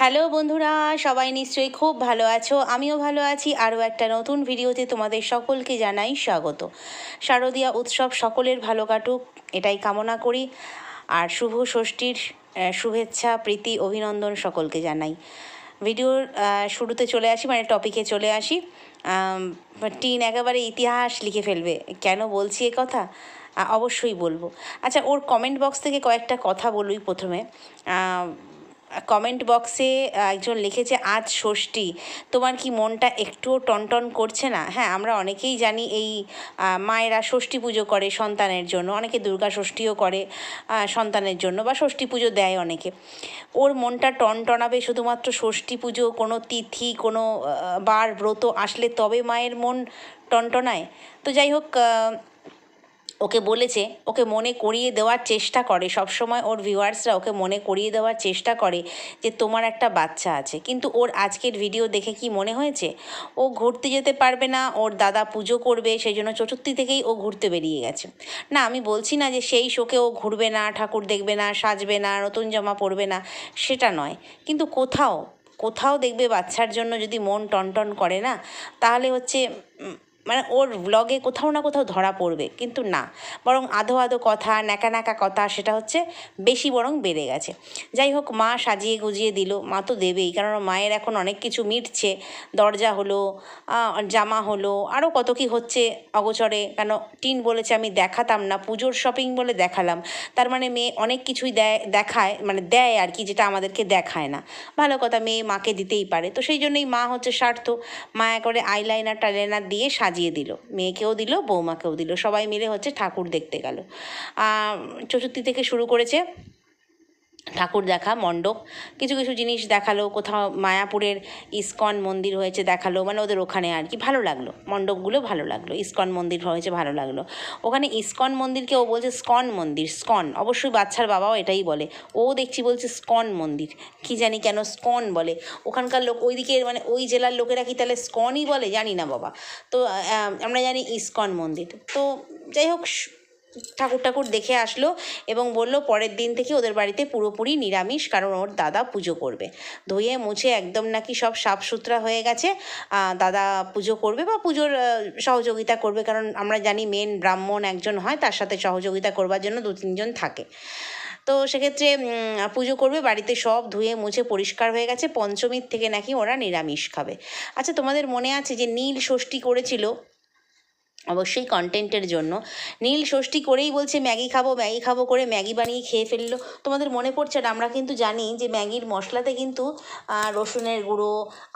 Hello বন্ধুরা, সবাই নিশ্চয়ই খুব ভালো আছো। আমিও ভালো আছি। আরও একটা নতুন ভিডিওতে তোমাদের সকলকে জানাই স্বাগত। শারদীয়া উৎসব সকলের ভালো কাটুক, এটাই কামনা করি। আর শুভ ষষ্ঠীর শুভেচ্ছা, প্রীতি, অভিনন্দন সকলকে জানাই। ভিডিওর শুরুতে চলে আসি মানে টপিকে চলে আসি। টিন একেবারে ইতিহাস লিখে ফেলবে। কেন বলছি এ কথা? অবশ্যই বলব। আচ্ছা ওর কমেন্ট বক্স থেকে কয়েকটা কথা বলুই প্রথমে। কমেন্ট বক্সে একজন লিখেছে, আজ ষষ্ঠী। তোমার কি মনটা একটুও টনটন করছে না? হ্যাঁ আমরা অনেকেই জানি এই মায়েরা ষষ্ঠী পুজো করে সন্তানের জন্য। অনেকে দুর্গা ষষ্ঠীও করে সন্তানের জন্য বা ষষ্ঠী পুজো দেয় অনেকে। ওর মনটা টনটনাবে শুধুমাত্র ষষ্ঠী পুজো, কোনো তিথি, কোনো বার, ব্রত আসলে তবে মায়ের মন টনটনায়। তো যাই হোক ওকে বলেছে, ওকে মনে করিয়ে দেওয়ার চেষ্টা করে। সবসময় ওর ভিউয়ার্সরা ওকে মনে করিয়ে দেওয়ার চেষ্টা করে যে তোমার একটা বাচ্চা আছে। কিন্তু ওর আজকের ভিডিও দেখে কি মনে হয়েছে? ও ঘুরতে যেতে পারবে না, ওর দাদা পুজো করবে সেই জন্য চতুর্থী থেকেই ও ঘুরতে বেরিয়ে গেছে। না, আমি বলছি না যে সেই শোকে ও ঘুরবে না, ঠাকুর দেখবে না, সাজবে না, নতুন জামা পরবে না, সেটা নয়। কিন্তু কোথাও কোথাও দেখবে বাচ্চার জন্য যদি মন টনটন করে না, তাহলে হচ্ছে মানে ওর ব্লগে কোথাও না কোথাও ধরা পড়বে, কিন্তু না। বরং আধো আধো কথা, ন্যাকা ন্যাকা কথা, সেটা হচ্ছে বেশি বরং বেড়ে গেছে। যাই হোক, মা সাজিয়ে গুজিয়ে দিল, মা তো দেবেই, কারণ মায়ের এখন অনেক কিছু মিটছে। দরজা হলো জামা হলো আরও কত কি হচ্ছে অগোচরে। কেন, টিন বলেছে আমি দেখাতাম না, পুজোর শপিং বলে দেখালাম। তার মানে মেয়ে অনেক কিছুই দেয়, দেখায় মানে দেয় আর কি, যেটা আমাদেরকে দেখায় না। ভালো কথা, মেয়ে মাকে দিতেই পারে। তো সেই জন্যই মা হচ্ছে স্বার্থ। মায়া করে আইলাইনার টাইলাইনার দিয়ে সাজিয়ে দিল। মেয়েকেও দিল, বৌমাকেও দিল। সবাই মিলে হচ্ছে ঠাকুর দেখতে গেল। চতুর্থী থেকে শুরু করেছে ঠাকুর দেখা, মণ্ডপ, কিছু কিছু জিনিস দেখাল, কোথাও মায়াপুরের ইস্কন মন্দির হয়েছে দেখাল মানে ওদের ওখানে আর কি, ভালো লাগল, মণ্ডপগুলো ভালো লাগল, ইস্কন মন্দির হয়েছে ভালো লাগল। ওখানে ইস্কন মন্দিরকে ও বলছে স্কন মন্দির, স্কন, অবশ্যই বাচ্চার বাবাও এটাই বলে, ও দেখছি বলছে স্কন মন্দির, কি জানি কেন স্কন বলে, ওখানকার লোক ওই দিকের মানে ওই জেলার লোকেরা কি তাহলে স্কনই বলে? জানি না বাবা। তো আমরা জানি ইস্কন মন্দির, তো যাই হোক ঠাকুর ঠাকুর দেখে আসলো এবং বলল, পরের দিন থেকে ওদের বাড়িতে পুরোপুরি নিরামিষ, কারণ ওর দাদা পুজো করবে। ধুয়ে মুছে একদম নাকি সব সাফ সুতরা হয়ে গেছে। দাদা পুজো করবে বা পুজোর সহযোগিতা করবে, কারণ আমরা জানি মেন ব্রাহ্মণ একজন হয়, তার সাথে সহযোগিতা করবার জন্য দু, তিনজন থাকে। তো সেক্ষেত্রে পুজো করবে, বাড়িতে সব ধুয়ে মুছে পরিষ্কার হয়ে গেছে। পঞ্চমীর থেকে নাকি ওরা নিরামিষ খাবে। আচ্ছা তোমাদের মনে আছে যে নীল ষষ্ঠী করেছিল? অবশ্যই কন্টেন্টের জন্য। নীল ষষ্ঠী করেই বলছে, ম্যাগি খাব ম্যাগি খাব করে ম্যাগি বানিয়ে খেয়ে ফেলল। তোমাদের মনে পড়ছে না? আমরা কিন্তু জানি যে ম্যাগির মশলাতে কিন্তু রসুনের গুঁড়ো,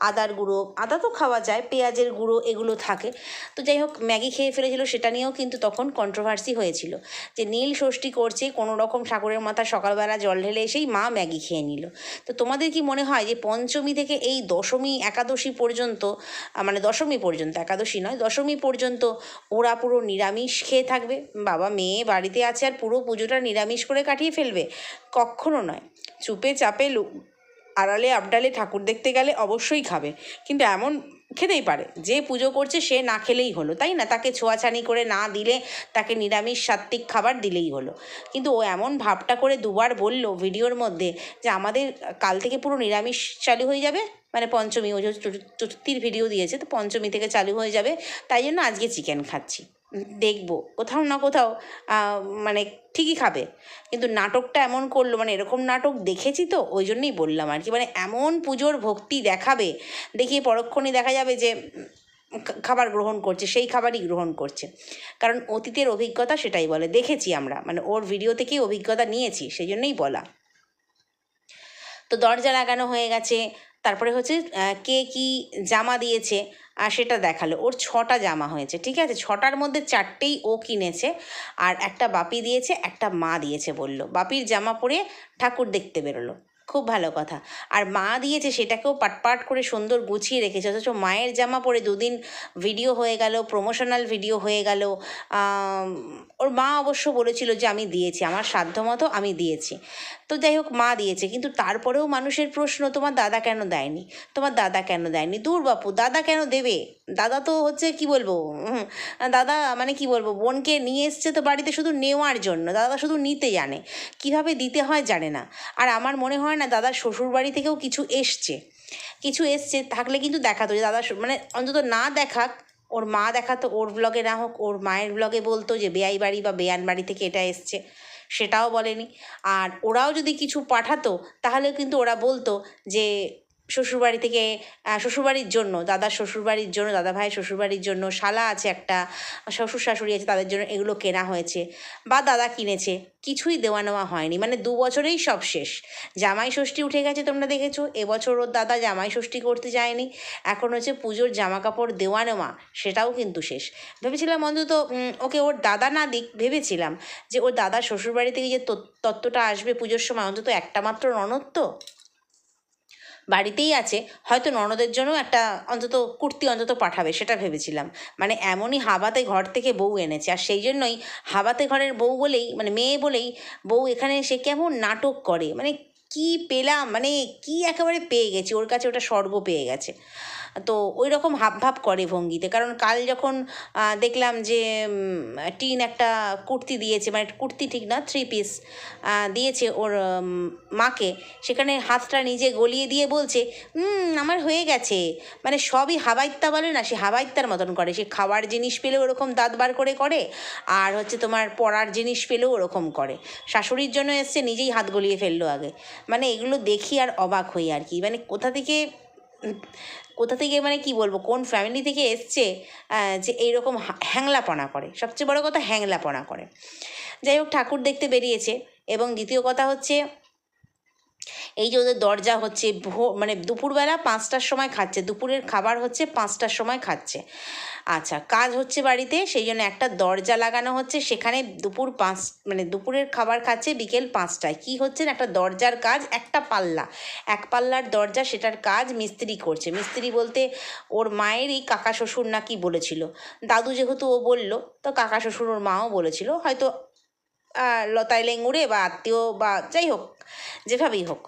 আদার গুঁড়ো, আদা তো খাওয়া যায়, পেঁয়াজের গুঁড়ো এগুলো থাকে। তো যাই হোক, ম্যাগি খেয়ে ফেলেছিল, সেটা নিয়েও কিন্তু তখন কন্ট্রোভার্সি হয়েছিল যে নীল ষষ্ঠী করছে, কোনো রকম ঠাকুরের মাথা সকালবেলা জল ঢেলে এসেই মা ম্যাগি খেয়ে নিল। তো তোমাদের কি মনে হয় যে পঞ্চমী থেকে এই দশমী একাদশী পর্যন্ত মানে দশমী পর্যন্ত, একাদশী নয়, দশমী পর্যন্ত ওরা পুরো নিরামিষ খেয়ে থাকবে। বাবা মেয়ে বাড়িতে আছে আর পুরো পুজোটা নিরামিষ করে কাটিয়ে ফেলবে। কখনো নয়। চুপে চাপে লু- আড়ালে আবডালে ঠাকুর দেখতে গেলে অবশ্যই খাবে। কিন্তু এমন খেতেই পারে। যে পুজো করছে সে না খেলেই হলো, তাই না? তাকে ছোঁয়াছানি করে না দিলে তাকে নিরামিষ সাত্ত্বিক খাবার দিলেই হলো। কিন্তু ও এমন ভাবটা করে দুবার বলল ভিডিওর মধ্যে যে আমাদের কাল থেকে পুরো নিরামিষ চালু হয়ে যাবে। মানে পঞ্চমী, ও চতুর্থীর ভিডিও দিয়েছে, তো পঞ্চমী থেকে চালু হয়ে যাবে। তাই জন্য আজকে চিকেন খাচ্ছি। দেখব, কোথাও না কোথাও মানে ঠিকই খাবে। কিন্তু নাটকটা এমন করল মানে এরকম নাটক দেখেছি তো, ওই জন্যই বললাম আর কি। মানে এমন পুজোর ভক্তি দেখাবে, দেখিয়ে পরক্ষণই দেখা যাবে যে খাবার গ্রহণ করছে, সেই খাবারই গ্রহণ করছে। কারণ অতীতের অভিজ্ঞতা সেটাই বলে, দেখেছি আমরা। মানে ওর ভিডিও থেকেই অভিজ্ঞতা নিয়েছি, সেই জন্যই বলা। তো দরজা লাগানো হয়ে গেছে তারপরে হচ্ছে কে কি জামা দিয়েছে, আর সেটা দেখাল। ওর ছটা জামা হয়েছে, ঠিক আছে? ছটার মধ্যে চারটেই ও কিনেছে, আর একটা বাপি দিয়েছে, একটা মা দিয়েছে বলল। বাপির জামা পরে ঠাকুর দেখতে বেরোলো। খুব ভালো কথা। আর মা দিয়েছে সেটাকেও পাটপাট করে সুন্দর গুছিয়ে রেখেছে। অথচ মায়ের জামা পরে দুদিন ভিডিও হয়ে গেল প্রমোশনাল ভিডিও হয়ে গেল। ওর মা অবশ্য বলেছিল যে আমি দিয়েছি, আমার সাধ্যমতো আমি দিয়েছি। তো যাই হোক, মা দিয়েছে। কিন্তু তারপরেও মানুষের প্রশ্ন, তোমার দাদা কেন দেয়নি? তোমার দাদা কেন দেয়নি? দূর বাপু, দাদা কেন দেবে? দাদা তো হচ্ছে কি বলব? দাদা মানে কি বলব? বোনকে নিয়ে এসছে তো বাড়িতে শুধু নেওয়ার জন্য। দাদা শুধু নিতে জানে। কীভাবে দিতে হয় জানে না। আর আমার মনে হয় না দাদার শ্বশুর বাড়ি থেকেও কিছু এসছে। কিছু এসছে। থাকলে কিন্তু দেখাতো যে দাদা মানে অন্তত না দেখাক, ওর মা দেখাতো, ওর ব্লগে না হোক, ওর মায়ের ব্লগে বলতো যে বেয়াই বাড়ি বা বেয়ান বাড়ি থেকে এটা এসছে। সেটাও বলেনি। আর ওরাও যদি কিছু পাঠাতো, তাহলে কিন্তু ওরা বলতো যে শ্বশুরবাড়ি থেকে শ্বশুরবাড়ির জন্য, দাদার শ্বশুরবাড়ির জন্য দাদা ভাই শ্বশুরবাড়ির জন্য শালা আছে একটা শ্বশুর শাশুড়ি আছে তাদের জন্য এগুলো কেনা হয়েছে বা দাদা কিনেছে, কিছুই দেওয়া নেওয়া হয়নি। মানে দু বছরেই সব শেষ। জামাই ষষ্ঠী উঠে গেছে তোমরা দেখেছ এবছর ওর দাদা জামাই ষষ্ঠী করতে যায়নি, এখন হচ্ছে পুজোর জামা কাপড় দেওয়া নেওয়া, সেটাও কিন্তু শেষ। ভেবেছিলাম অন্তত ওকে ওর দাদা না দিক, ভেবেছিলাম যে ওর দাদার শ্বশুরবাড়ি থেকে যে তত- তত্ত্বটা আসবে পুজোর সময়, অন্তত একটা মাত্র তো বাড়িতেই আছে, হয়তো ননদের জন্য একটা অন্তত কুর্তি অন্তত পাঠাবে, সেটা ভেবেছিলাম। মানে এমনই হাবাতে ঘর থেকে বউ এনেছে, আর সেই জন্যই হাবাতে ঘরের বউ বলেই মানে মেয়ে বলেই বউ এখানে সে কেমন নাটক করে। মানে কি পেলাম? মানে কি একেবারে পেয়ে গেছি? ওর কাছে ওটা স্বর্গ পেয়ে গেছে। তো ওই রকম হাবভাব করে ভঙ্গিতে। কারণ কাল যখন দেখলাম যে টিন একটা কুর্তি দিয়েছে মানে কুর্তি ঠিক না থ্রি পিস দিয়েছে ওর মাকে, সেখানে হাতটা নিজে গলিয়ে দিয়ে বলছে আমার হয়ে গেছে। মানে সবই হাবাইত্যা বলে না, সে হাবাইত্যার মতন করে। সে খাওয়ার জিনিস পেলেও ওরকম দাঁত বার করে করে, আর হচ্ছে তোমার পড়ার জিনিস পেলেও ওরকম করে। শাশুড়ির জন্য এসছে, নিজেই হাত গলিয়ে ফেলল আগে। মানে এগুলো দেখি আর অবাক হই আর কি। মানে কোথা থেকে কোথা থেকে মানে কি বলব, কোন ফ্যামিলি থেকে এসছে যে এইরকম হ্যাংলাপনা করে। সবচেয়ে বড় কথা হ্যাংলাপনা করে। যাই হোক, ঠাকুর দেখতে বেরিয়েছে এবং দ্বিতীয় কথা হচ্ছে, এই যে ওদের দরজা হচ্ছে মানে দুপুরবেলা পাঁচটার সময় খাচ্ছে, দুপুরের খাবার হচ্ছে পাঁচটার সময় খাচ্ছে। আচ্ছা কাজ হচ্ছে বাড়িতে সেই জন্য একটা দরজা লাগানো হচ্ছে, সেখানে দুপুর পাঁচ মানে দুপুরের খাবার খাচ্ছে বিকেল পাঁচটায়। কি হচ্ছে না, একটা দরজার কাজ, একটা পাল্লা। এক পাল্লার দরজা, সেটার কাজ মিস্ত্রি করছে। মিস্ত্রি বলতে ওর মায়েরই কাকা শ্বশুর নাকি বলেছিল? দাদু যেহেতু ও বলল, তো কাকা শ্বশুর ওর মাও বলেছিল। হয়তো লতায় লেঙ্গুড়ে বা আত্মীয় বা যাই হোক যেভাবেই হোক।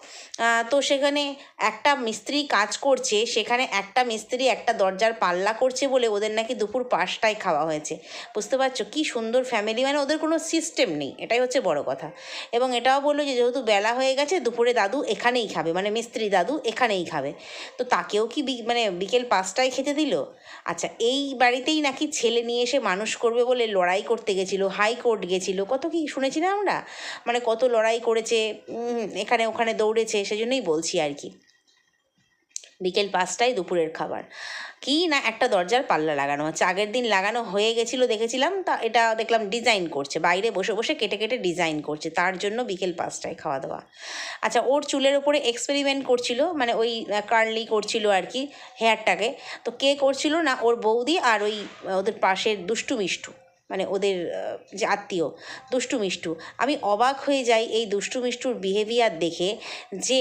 তো সেখানে একটা মিস্ত্রি কাজ করছে, সেখানে একটা মিস্ত্রি একটা দরজার পাল্লা করছে বলে ওদের নাকি দুপুর পাঁচটায় খাওয়া হয়েছে। বুঝতে পারছ? কি সুন্দর ফ্যামিলি মানে ওদের কোনো সিস্টেম নেই। এটাই হচ্ছে বড় কথা। এবং এটাও বলল যে, যেহেতু বেলা হয়ে গেছে, দুপুরে দাদু এখানেই খাবে। মানে মিস্ত্রি দাদু এখানেই খাবে। তো তাকেও কি মানে বিকেল পাঁচটায় খেতে দিল? আচ্ছা এই বাড়িতেই নাকি ছেলে নিয়ে এসে মানুষ করবে বলে লড়াই করতে গেছিল, হাইকোর্ট গেছিল, কত কি শুনেছি না আমরা? মানে কত লড়াই করেছে এখানে ওখানে দৌড়েছে, সেজন্যই বলছি আর কি। বিকেল পাঁচটায় দুপুরের খাবার। কি না একটা দরজার পাল্লা লাগানো হচ্ছে আগের দিন লাগানো হয়ে গেছিল দেখেছিলাম, তা এটা দেখলাম ডিজাইন করছে, বাইরে বসে বসে কেটে কেটে ডিজাইন করছে, তার জন্য বিকেল পাঁচটায় খাওয়া দাওয়া। আচ্ছা ওর চুলের ওপরে এক্সপেরিমেন্ট করছিল মানে ওই কার্লি করছিল আর কি হেয়ারটাকে তো কে করছিল না ওর বৌদি আর ওই, ওদের পাশের দুষ্টু মিষ্টু। মানে ওদের যে আত্মীয়, দুষ্টু মিষ্টু। আমি অবাক হয়ে যাই এই দুষ্টু মিষ্টুর বিহেভিয়ার দেখে যে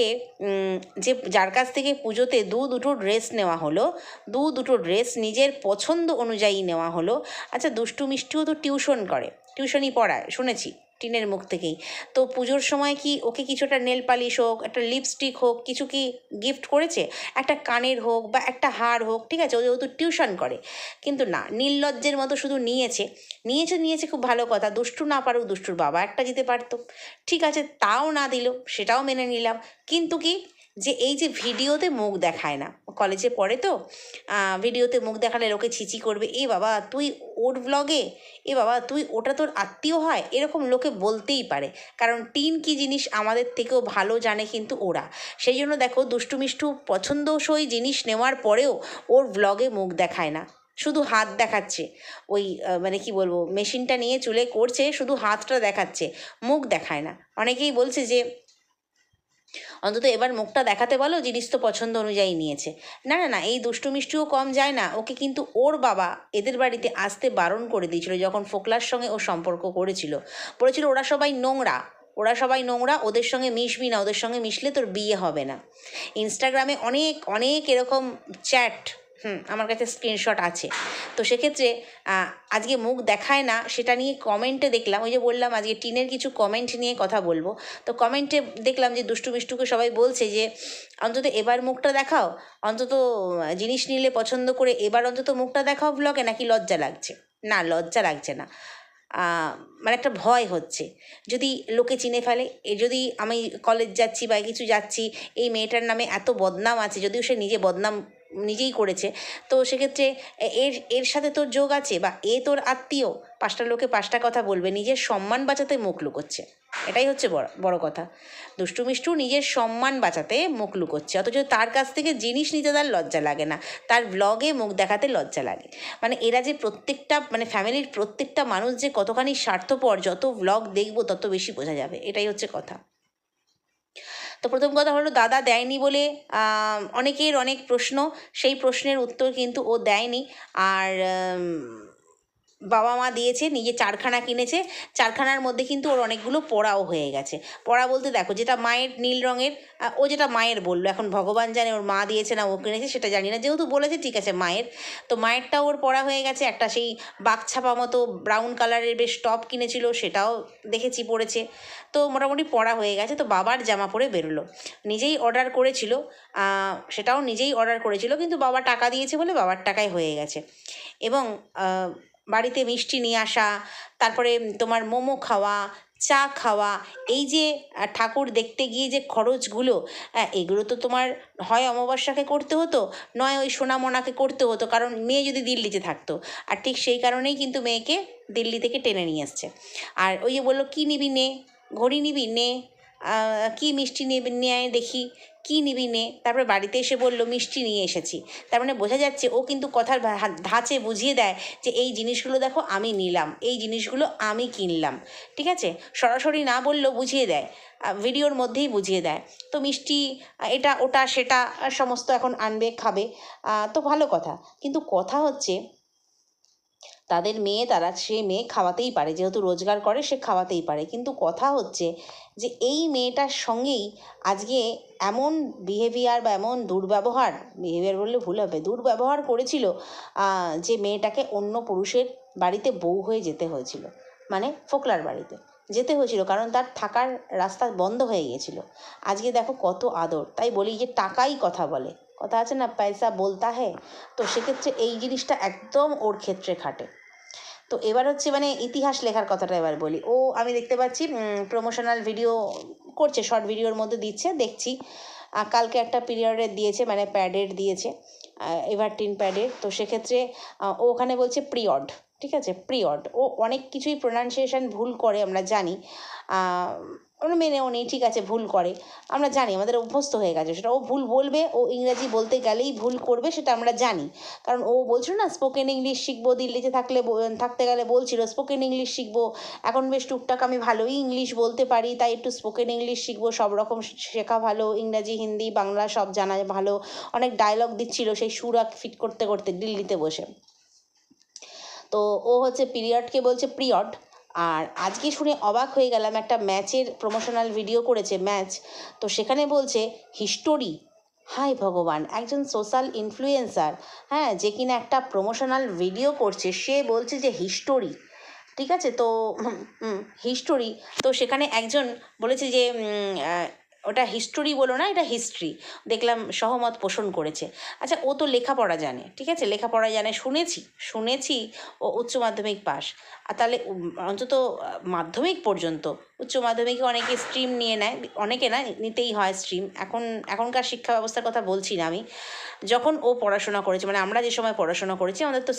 যে যার কাছ থেকে পুজোতে দু দুটো ড্রেস নেওয়া হলো, দু দুটো ড্রেস নিজের পছন্দ অনুযায়ী নেওয়া হলো। আচ্ছা দুষ্টু মিষ্টুও তো টিউশন করে টিউশনই পড়ায়, শুনেছি। টিনের মুখ থেকেই। তো পুজোর সময় কি ওকে কিছুটা নেল পালিশ হোক, একটা লিপস্টিক হোক, কিছু কি গিফট করেছে? একটা কানের হোক বা একটা হার হোক, ঠিক আছে? ও যেহেতু টিউশন করে। কিন্তু না নির্লজ্জের মতো শুধু নিয়েছে। নিয়েছে নিয়েছে খুব ভালো কথা। দুষ্টু না পারুক, দুষ্টুর বাবা একটা দিতে পারতো। ঠিক আছে, তাও না দিল, সেটাও মেনে নিলাম। কিন্তু কি যে এই যে ভিডিওতে মুখ দেখায় না। কলেজে পড়ে তো ভিডিওতে মুখ দেখালে লোকে ছিচি করবে, এ বাবা, তুই ওর ব্লগে এ বাবা, তুই ওটা তোর আত্মীয় হয়? এরকম লোকে বলতেই পারে। কারণ টিন কি জিনিস আমাদের থেকেও ভালো জানে কিন্তু ওরা। সেই জন্য দেখো, দুষ্টু মিষ্টু পছন্দসই জিনিস নেওয়ার পরেও ওর ব্লগে মুখ দেখায় না। শুধু হাত দেখাচ্ছে। ওই মানে কি বলব, মেশিনটা নিয়ে চুলে করছে, শুধু হাতটা দেখাচ্ছে, মুখ দেখায় না। অনেকেই বলছে যে অন্তত এবার মুখটা দেখাতে বলো, জিনিস তো পছন্দ অনুযায়ী নিয়েছে। না না না, এই দুষ্টু মিষ্টিও কম যায় না। ওকে কিন্তু ওর বাবা এদের বাড়িতে আসতে বারণ করে দিয়েছিল যখন ফোকলার সঙ্গে ও সম্পর্ক করেছিল। বলেছিল, ওরা সবাই নোংরা। ওরা সবাই নোংরা, ওদের সঙ্গে মিশবি না, ওদের সঙ্গে মিশলে তোর বিয়ে হবে না। ইনস্টাগ্রামে অনেক অনেক এরকম চ্যাট হুম, আমার কাছে স্ক্রিনশট আছে। তো সেক্ষেত্রে আজকে মুখ দেখায় না, সেটা নিয়ে কমেন্টে দেখলাম, ওই যে বললাম আজকে টিনের কিছু কমেন্ট নিয়ে কথা বলব। তো কমেন্টে দেখলাম যে দুষ্টু মিষ্টুকে সবাই বলছে যে, অন্তত এবার মুখটা দেখাও। অন্তত জিনিস নিলে পছন্দ করে এবার অন্তত মুখটা দেখাও ব্লগে নাকি লজ্জা লাগছে? না, লজ্জা লাগছে না। মানে একটা ভয় হচ্ছে। যদি লোকে চিনে ফেলে, এ, যদি আমি কলেজ যাচ্ছি বা কিছু যাচ্ছি, এই মেয়েটার নামে এত বদনাম আছে, যদিও সে নিজে বদনাম নিজেই করেছে। তো সেক্ষেত্রে এর এর সাথে তোর যোগ আছে বা এ তোর আত্মীয়, পাঁচটা লোকে পাঁচটা কথা বলবে, নিজের সম্মান বাঁচাতে মুখ লুকোচ্ছে। এটাই হচ্ছে বড় বড় কথা। দুষ্টু মিষ্টু নিজের সম্মান বাঁচাতে মুখ লুকোচ্ছে। অথচ তার কাছ থেকে জিনিস নিতে তার লজ্জা লাগে না। তার ব্লগে মুখ দেখাতে লজ্জা লাগে। মানে এরা যে প্রত্যেকটা মানে ফ্যামিলির প্রত্যেকটা মানুষ যে কতখানি স্বার্থপর, যত ব্লগ দেখব তত বেশি বোঝা যাবে। এটাই হচ্ছে কথা। তো প্রথম কথা হলো, দাদা দেয়নি বলে অনেকের অনেক প্রশ্ন। সেই প্রশ্নের উত্তর কিন্তু ও দেয়নি। আর বাবা মা দিয়েছে, নিজে চারখানা কিনেছে। চারখানার মধ্যে কিন্তু ওর অনেকগুলো পড়াও হয়ে গেছে। পড়া বলতে দেখো, যেটা মায়ের নীল রঙের ও যেটা মায়ের বলল। এখন ভগবান জানে ওর মা দিয়েছে না ও কিনেছে, সেটা জানি না। যেহেতু বলেছে, ঠিক আছে, মায়ের। তো মায়েরটা ওর পড়া হয়ে গেছে। একটা সেই বাঘছাপা মতো ব্রাউন কালারের বেশ টপ কিনেছিল, সেটাও দেখেছি পড়েছে। তো মোটামুটি পড়া হয়ে গেছে। তো বাবার জামা পরে বেরোলো। নিজেই অর্ডার করেছিল সেটাও নিজেই অর্ডার করেছিল, কিন্তু বাবা টাকা দিয়েছে বলে বাবার টাকায় হয়ে গেছে। এবং বাড়িতে মিষ্টি নিয়ে আসা, তারপরে তোমার মোমো খাওয়া, চা খাওয়া, এই যে ঠাকুর দেখতে গিয়ে যে খরচগুলো এগুলো তো তোমার হয় অমাবস্যাকে করতে হতো, নয় ওই সোনামোনাকে করতে হতো, কারণ মেয়ে যদি দিল্লিতে থাকতো, আর ঠিক সেই কারণেই কিন্তু মেয়েকে দিল্লি থেকে টেনে নিয়ে আসছে। আর ওই যে বলল, কী নিবি নে? ঘড়ি নিবি? নে। কী মিষ্টি নিয়ে দেখি। কী নিবি নে? তারপরে বাড়িতে এসে বলল, মিষ্টি নিয়ে এসেছি। তার মানে বোঝা যাচ্ছে ও কিন্তু কথার ধাঁচে বুঝিয়ে দেয় যে এই জিনিসগুলো দেখো আমি নিলাম, এই জিনিসগুলো আমি কিনলাম, ঠিক আছে? সরাসরি না বললেও বুঝিয়ে দেয় ভিডিওর মধ্যেই বুঝিয়ে দেয়। তো মিষ্টি এটা, ওটা, সেটা সমস্ত এখন আনবে, খাবে তো ভালো কথা। কিন্তু কথা হচ্ছে তাদের মেয়ে, তারা সে মেয়ে খাওয়াতেই পারে। যেহেতু রোজগার করে, সে খাওয়াতেই পারে। কিন্তু কথা হচ্ছে যে, এই মেয়েটার সঙ্গেই আজকে এমন বিহেভিয়ার বা এমন দুর্ব্যবহার বিহেভিয়ার বললে ভুল হবে, দুর্ব্যবহার করেছিল যে মেয়েটাকে অন্য পুরুষের বাড়িতে বউ হয়ে যেতে হয়েছিল। মানে ফোকলার বাড়িতে যেতে হয়েছিল, কারণ তার থাকার রাস্তা বন্ধ হয়ে গিয়েছিল আজকে দেখো কত আদর। তাই বলি যে, টাকাই কথা বলে। কথা আছে না, পয়সা বলতা হ্যাঁ তো সেক্ষেত্রে এই জিনিসটা একদম ওর ক্ষেত্রে খাটে। তো এবার হচ্ছে মানে ইতিহাস লেখার কথাটা এবার বলি। ও আমি দেখতে পাচ্ছি প্রমোশনাল ভিডিও করছে শর্ট ভিডিওর মধ্যে দিচ্ছে, দেখছি। কালকে একটা পিরিয়ডের দিয়েছে মানে প্যাডের দিয়েছে এভারটিন প্যাডের তো সেক্ষেত্রে ও ওখানে বলছে প্রিয়ড ঠিক আছে? প্রিয়ড ও অনেক কিছুই প্রোনাউন্সিয়েশন ভুল করে আমরা জানি। আমরা মেনেও নেই, ঠিক আছে, ভুল করে। আমরা জানি, আমাদের অভ্যস্ত হয়ে গেছে। সেটা ও ভুল বলবে, ও ইংরাজি বলতে গেলেই ভুল করবে, সেটা আমরা জানি। কারণ ও বলছিল না স্পোকেন ইংলিশ শিখব, দিল্লিতে থাকলে থাকতে গেলে বলছিল স্পোকেন ইংলিশ শিখব, এখন বেশ টুকটাক আমি ভালোই ইংলিশ বলতে পারি, তাই একটু স্পোকেন ইংলিশ শিখব, সব রকম শেখা ভালো, ইংরাজি, হিন্দি, বাংলা সব জানা ভালো। অনেক ডায়লগ দিচ্ছিল সেই সুরা ফিট করতে করতে দিল্লিতে বসে। তো ও হচ্ছে পিরিয়ডকে বলছে পিরিয়ড আর আজকে শুনে অবাক হয়ে গেলাম, একটা ম্যাচের প্রমোশনাল ভিডিও করেছে ম্যাচ। তো সেখানে বলছে হিস্টোরি হাই ভগবান, একজন সোশ্যাল ইনফ্লুয়েন্সার হ্যাঁ যে কিনা একটা প্রমোশনাল ভিডিও করছে, সে বলছে যে হিস্টোরি ঠিক আছে? তো হিস্টোরি তো সেখানে একজন বলেছে যে ওটা হিস্টোরি বলো না, এটা হিস্ট্রি দেখলাম সহমত পোষণ করেছে। আচ্ছা ও তো লেখাপড়া জানে, ঠিক আছে? লেখাপড়া জানে, শুনেছি শুনেছি ও উচ্চ মাধ্যমিক পাস। আর তাহলে অন্তত মাধ্যমিক পর্যন্ত, উচ্চ মাধ্যমিকে অনেকে স্ট্রিম নিয়ে নেয়, অনেকে না, নিতেই হয় স্ট্রিম এখন, এখনকার শিক্ষা ব্যবস্থার কথা বলছি না আমি। যখন ও পড়াশোনা করেছে মানে আমরা যে সময় পড়াশোনা করেছি, আমাদের তো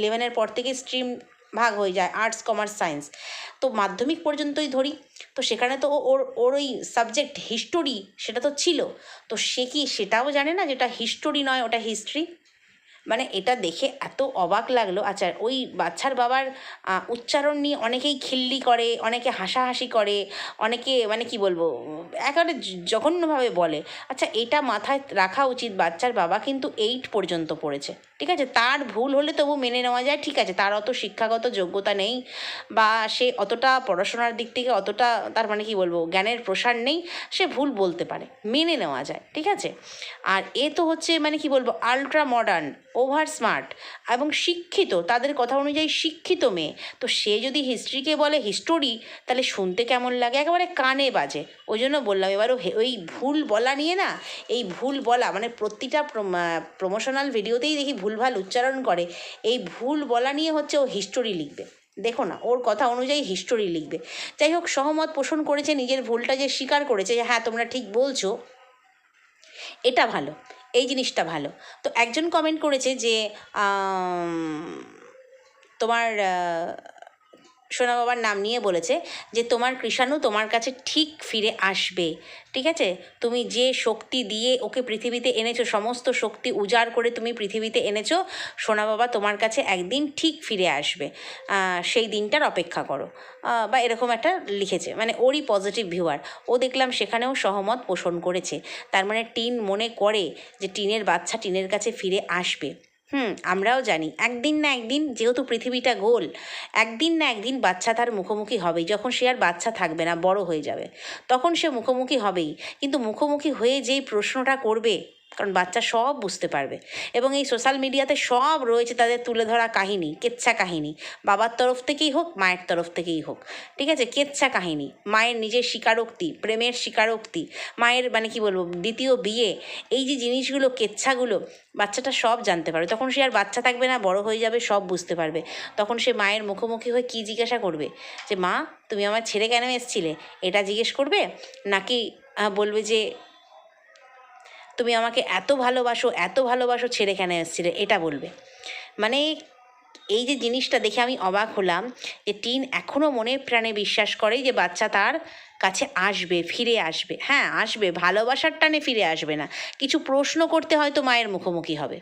ইলেভেনের পর থেকে স্ট্রিম ভাগ হয়ে যায় আর্টস কমার্স সায়েন্স তো মাধ্যমিক পর্যন্তই ধরি, তো সেখানে তো ওর ওর ওই সাবজেক্ট হিস্টোরি সেটা তো ছিল, তো সে কি সেটাও জানে না যেটা হিস্টোরি নয়, ওটা হিস্ট্রি মানে এটা দেখে এত অবাক লাগল আচ্ছা ওই বাচ্চার বাবার উচ্চারণ নিয়ে অনেকেই খিল্লি করে, অনেকে হাসাহাসি করে, অনেকে মানে কি বলব, একেবারে জঘন্যভাবে বলে। আচ্ছা এটা মাথায় রাখা উচিত, বাচ্চার বাবা কিন্তু এইট পর্যন্ত পড়েছে। ঠিক আছে? তার ভুল হলে তবু মেনে নেওয়া যায়, ঠিক আছে? তার অত শিক্ষাগত যোগ্যতা নেই বা সে অতটা পড়াশোনার দিক থেকে অতটা তার মানে কি বলব, জ্ঞানের প্রসার নেই, সে ভুল বলতে পারে, মেনে নেওয়া যায়, ঠিক আছে? আর এ তো হচ্ছে মানে কি বলব আলট্রা মডার্ন ওভার স্মার্ট এবং শিক্ষিত, তাদের কথা অনুযায়ী শিক্ষিত মেয়ে। তো সে যদি হিস্ট্রিকে বলে হিস্টোরি তাহলে শুনতে কেমন লাগে? একেবারে কানে বাজে। ওই জন্য বললাম এবার ওই ভুল বলা নিয়ে না, এই ভুল বলা মানে প্রতিটা প্রমোশনাল ভিডিওতেই দেখি ভুলভাল উচ্চারণ করে, এই ভুল বলা নিয়ে হচ্ছে ও হিস্টোরি লিখবে। দেখো না, ওর কথা অনুযায়ী হিস্টোরি লিখবে। যাই হোক, সহমত পোষণ করেছে, নিজের ভুলটা যে স্বীকার করেছে যে হ্যাঁ তোমরা ঠিক বলছো, এটা ভালো, এই জিনিসটা ভালো। তো একজন কমেন্ট করেছে যে তোমার সোনা বাবার নাম নিয়ে বলেছে যে, তোমার কৃষাণু তোমার কাছে ঠিক ফিরে আসবে। ঠিক আছে? তুমি যে শক্তি দিয়ে ওকে পৃথিবীতে এনেছো, সমস্ত শক্তি উজাড় করে তুমি পৃথিবীতে এনেছো সোনা বাবা তোমার কাছে একদিন ঠিক ফিরে আসবে। সেই দিনটার অপেক্ষা করো। বা এরকম একটা লিখেছে। মানে ওরই পজিটিভ ভিউয়ার ও দেখলাম সেখানেও সহমত পোষণ করেছে। তার মানে টিন মনে করে যে, টিনের বাচ্চা টিনের কাছে ফিরে আসবে। হুম, আমরাও জানি। একদিন না একদিন যেহেতু পৃথিবীটা গোল, একদিন না একদিন বাচ্চা তার মুখোমুখি হবেই। যখন সে আর বাচ্চা থাকবে না, বড় হয়ে যাবে। তখন সে মুখোমুখি হবেই। কিন্তু মুখোমুখি হয়ে যেই প্রশ্নটা করবে কারণ বাচ্চা সব বুঝতে পারবে। এবং এই সোশ্যাল মিডিয়াতে সব রয়েছে তাদের তুলে ধরা কাহিনী, কেচ্ছা কাহিনী। বাবার তরফ থেকেই হোক, মায়ের তরফ থেকেই হোক। ঠিক আছে? কেচ্ছা কাহিনী। মায়ের নিজের স্বীকারোক্তি, প্রেমের স্বীকারোক্তি, মায়ের মানে কি বলব, দ্বিতীয় বিয়ে, এই যে জিনিসগুলো, কেচ্ছাগুলো, বাচ্চাটা সব জানতে পারবে। তখন সে আর বাচ্চা থাকবে না, বড় হয়ে যাবে, সব বুঝতে পারবে। তখন সে মায়ের মুখোমুখি হয়ে কী জিজ্ঞাসা করবে? যে, মা, তুমি আমার ছেড়ে কেন এসেছিলে? এটা জিজ্ঞেস করবে? নাকি বলবে যে তুমি আমাকে এত ভালোবাসো এত ভালোবাসো ছেড়ে কেন এসেছিলে? এটা বলবে। মানে এই যে জিনিসটা দেখে আমি অবাক হলাম যে টিন এখনও মনে প্রাণে বিশ্বাস করে যে বাচ্চা তার কাছে আসবে, ফিরে আসবে। হ্যাঁ আসবে। ভালোবাসার টানে ফিরে আসবে না। কিছু প্রশ্ন করতে হয়তো মায়ের মুখোমুখি হবে।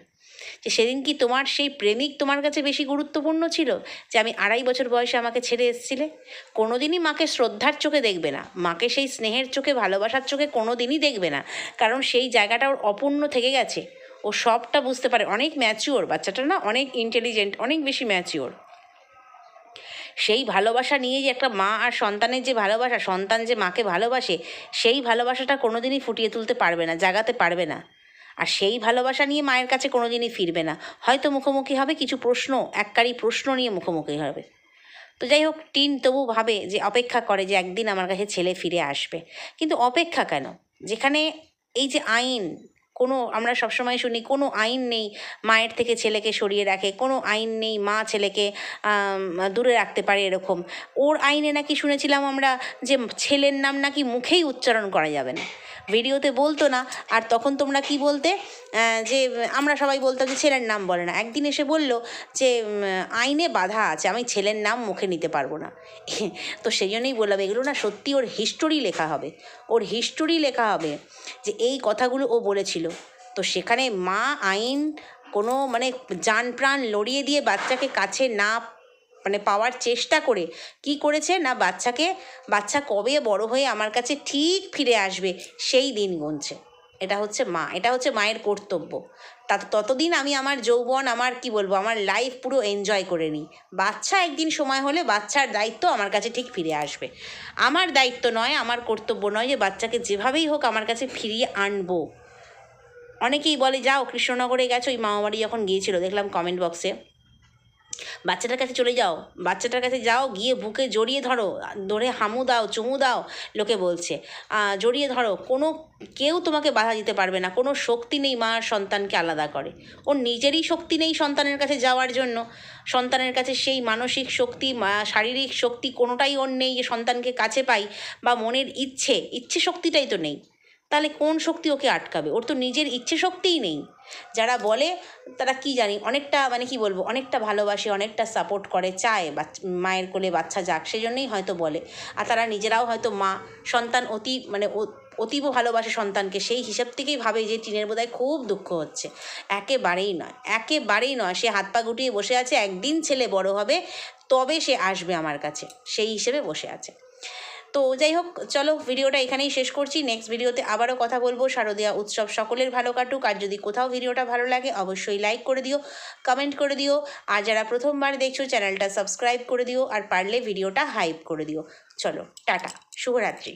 যে সেদিন কি তোমার সেই প্রেমিক তোমার কাছে বেশি গুরুত্বপূর্ণ ছিল? যে আমি আড়াই বছর বয়সে আমাকে ছেড়ে এসেছিলে? কোনোদিনই মাকে শ্রদ্ধার চোখে দেখবে না। মাকে সেই স্নেহের চোখে, ভালোবাসার চোখে কোনোদিনই দেখবে না। কারণ সেই জায়গাটা ওর অপূর্ণ থেকে গেছে। ও সবটা বুঝতে পারে। অনেক ম্যাচিওর বাচ্চাটা না অনেক ইন্টেলিজেন্ট অনেক বেশি ম্যাচিওর সেই ভালোবাসা নিয়ে যে একটা মা আর সন্তানের যে ভালোবাসা, সন্তান যে মাকে ভালোবাসে, সেই ভালোবাসাটা কোনোদিনই ফুটিয়ে তুলতে পারবে না, জাগাতে পারবে না। আর সেই ভালোবাসা নিয়ে মায়ের কাছে কোনোদিনই ফিরবে না। হয়তো মুখোমুখি হবে, কিছু প্রশ্ন এককারই প্রশ্ন নিয়ে মুখোমুখি হবে। তো যাই হোক, টিন তবু ভাবে যে অপেক্ষা করে যে একদিন আমার কাছে ছেলে ফিরে আসবে। কিন্তু অপেক্ষা কেন? যেখানে এই যে আইন, কোনো আমরা সবসময় শুনি, কোনো আইন নেই মায়ের থেকে ছেলেকে সরিয়ে রাখে, কোনো আইন নেই মা ছেলেকে দূরে রাখতে পারে এরকম। ওর আইনে নাকি শুনেছিলাম আমরা যে ছেলের নাম নাকি মুখেই উচ্চারণ করা যাবে না। ভিডিওতে বলতো না, আর তখন তোমরা কি বলতে? যে, আমরা সবাই বলতাম যে, ছেলের নাম বলে না। একদিন এসে বলল যে আইনে বাধা আছে, আমি ছেলের নাম মুখে নিতে পারব না। তো সেই জন্যই বললাম, এগুলো না সত্যি ওর হিস্টোরি লেখা হবে। ওর হিস্টোরি লেখা হবে যে, এই কথাগুলো ও বলেছিল। তো সেখানে মা আইন কোনো মানে যান প্রাণ লড়িয়ে দিয়ে বাচ্চাকে কাছে না মানে পাওয়ার চেষ্টা করে কি করেছে না বাচ্চাকে, বাচ্চা কবে বড় হয়ে আমার কাছে ঠিক ফিরে আসবে সেই দিন গুনছে। এটা হচ্ছে মা, এটা হচ্ছে মায়ের কর্তব্য। তা ততদিন আমি আমার যৌবন, আমার কি বলব, আমার লাইফ পুরো এনজয় করে নিই। বাচ্চা একদিন সময় হলে বাচ্চার দায়িত্ব আমার কাছে ঠিক ফিরে আসবে। আমার দায়িত্ব নয়, আমার কর্তব্য নয় যে বাচ্চাকে যেভাবেই হোক আমার কাছে ফিরিয়ে আনব। অনেকেই বলে, যাও কৃষ্ণনগরে গেছো। ওই মামাবাড়ি যখন গিয়েছিল, দেখলাম কমেন্ট বক্সে বাচ্চাটার কাছে চলে যাও, বাচ্চাটার কাছে যাও, গিয়ে বুকে জড়িয়ে ধরো, ধরে হামু দাও, চুমু দাও, লোকে বলছে। জড়িয়ে ধরো, কোনো, কেউ তোমাকে বাধা দিতে পারবে না, কোনো শক্তি নেই মা সন্তানকে আলাদা করে। ওর নিজেরই শক্তি নেই সন্তানের কাছে যাওয়ার জন্য। সন্তানের কাছে সেই মানসিক শক্তি শারীরিক শক্তি কোনোটাই ওর নেই যে সন্তানকে কাছে পাই বা মনের ইচ্ছে ইচ্ছে শক্তিটাই তো নেই। তাহলে কোন শক্তি ওকে আটকাবে? ওর তো নিজের ইচ্ছে শক্তিই নেই। যারা বলে, তারা কি জানি, অনেকটা মানে কি বলব, অনেকটা ভালোবাসে, অনেকটা সাপোর্ট করে, চায় মায়ের কোলে বাচ্চা যাক, সেজন্যই হয়তো বলে। আর তারা নিজেরাও হয়তো মা, সন্তান অতি মানে অতীব ভালোবাসে সন্তানকে, সেই হিসাব থেকেই ভাবে যে টিনের বোধহয় খুব দুঃখ হচ্ছে। একেবারেই নয় একেবারেই নয়, সে হাত পা গুটিয়ে বসে আছে, একদিন ছেলে বড় হবে, তবে সে আসবে আমার কাছে, সেই হিসেবে বসে আছে। তো যাই হোক, চলো ভিডিওটা এখানেই শেষ করছি। নেক্সট ভিডিওতে আবারও কথা বলব। শারদীয়া উৎসব সকলের ভালো কাটুক। আর যদি কোথাও ভিডিওটা ভালো লাগে, অবশ্যই লাইক করে দিও কমেন্ট করে দিও। আর যারা প্রথমবার দেখছ চ্যানেলটা সাবস্ক্রাইব করে দিও। আর পারলে ভিডিওটা হাইপ করে দিও। চলো, টাটা। শুভরাত্রি।